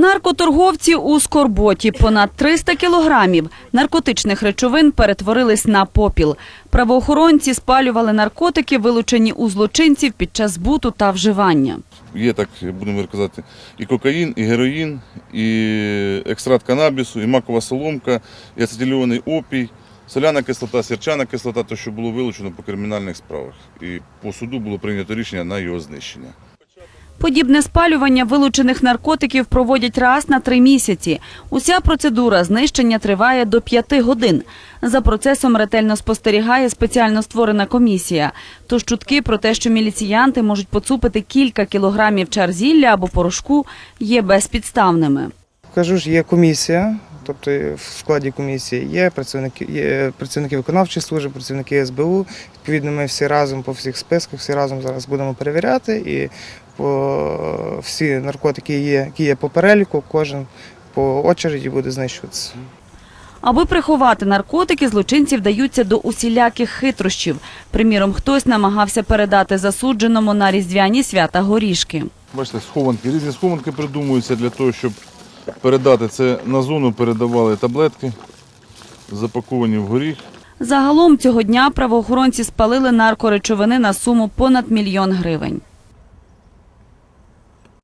Наркоторговці у Скорботі понад 300 кілограмів наркотичних речовин перетворились на попіл. Правоохоронці спалювали наркотики, вилучені у злочинців під час збуту та вживання. Є так, будемо казати, і кокаїн, і героїн, і екстракт канабісу, і макова соломка, і ацетильований опій, соляна кислота, сірчана кислота, то що було вилучено по кримінальних справах. І по суду було прийнято рішення на його знищення. Подібне спалювання вилучених наркотиків проводять раз на три місяці. Уся процедура знищення триває до п'яти годин. За процесом ретельно спостерігає спеціально створена комісія. Тож чутки про те, що міліціянти можуть поцупити кілька кілограмів чарзілля або порошку, є безпідставними. Кажу ж, є комісія, тобто в складі комісії є працівники, є працівники виконавчої служби, працівники СБУ. Відповідно, ми всі разом по всіх списках, всі разом зараз будемо перевіряти. І по всі наркотики, є, які є по переліку, кожен по очереді буде знищуватися. Аби приховати наркотики, злочинці вдаються до усіляких хитрощів. Приміром, хтось намагався передати засудженому на різдвяні свята горішки. Бачите, схованки, різні схованки придумуються для того, щоб передати це на зону, передавали таблетки, запаковані в горіх. Загалом цього дня правоохоронці спалили наркоречовини на суму понад мільйон гривень.